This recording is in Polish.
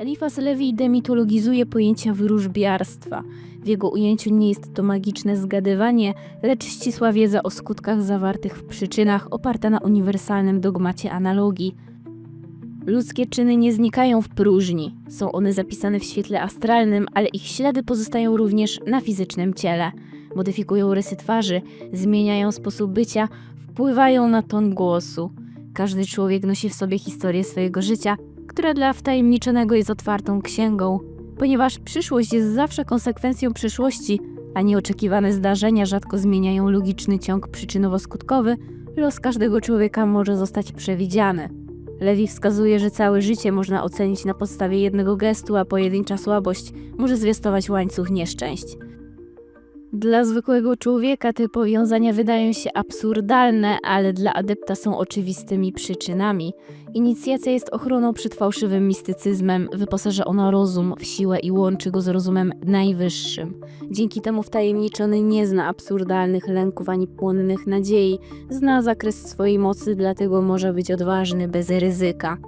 Elifas Levi demitologizuje pojęcia wróżbiarstwa. W jego ujęciu nie jest to magiczne zgadywanie, lecz ścisła wiedza o skutkach zawartych w przyczynach oparta na uniwersalnym dogmacie analogii. Ludzkie czyny nie znikają w próżni. Są one zapisane w świetle astralnym, ale ich ślady pozostają również na fizycznym ciele. Modyfikują rysy twarzy, zmieniają sposób bycia, wpływają na ton głosu. Każdy człowiek nosi w sobie historię swojego życia, która dla wtajemniczonego jest otwartą księgą. Ponieważ przyszłość jest zawsze konsekwencją przyszłości, a nieoczekiwane zdarzenia rzadko zmieniają logiczny ciąg przyczynowo-skutkowy, los każdego człowieka może zostać przewidziany. Lewi wskazuje, że całe życie można ocenić na podstawie jednego gestu, a pojedyncza słabość może zwiastować łańcuch nieszczęść. Dla zwykłego człowieka te powiązania wydają się absurdalne, ale dla adepta są oczywistymi przyczynami. Inicjacja jest ochroną przed fałszywym mistycyzmem, wyposaża ona rozum w siłę i łączy go z rozumem najwyższym. Dzięki temu wtajemniczony nie zna absurdalnych lęków ani płonnych nadziei, zna zakres swojej mocy, dlatego może być odważny bez ryzyka.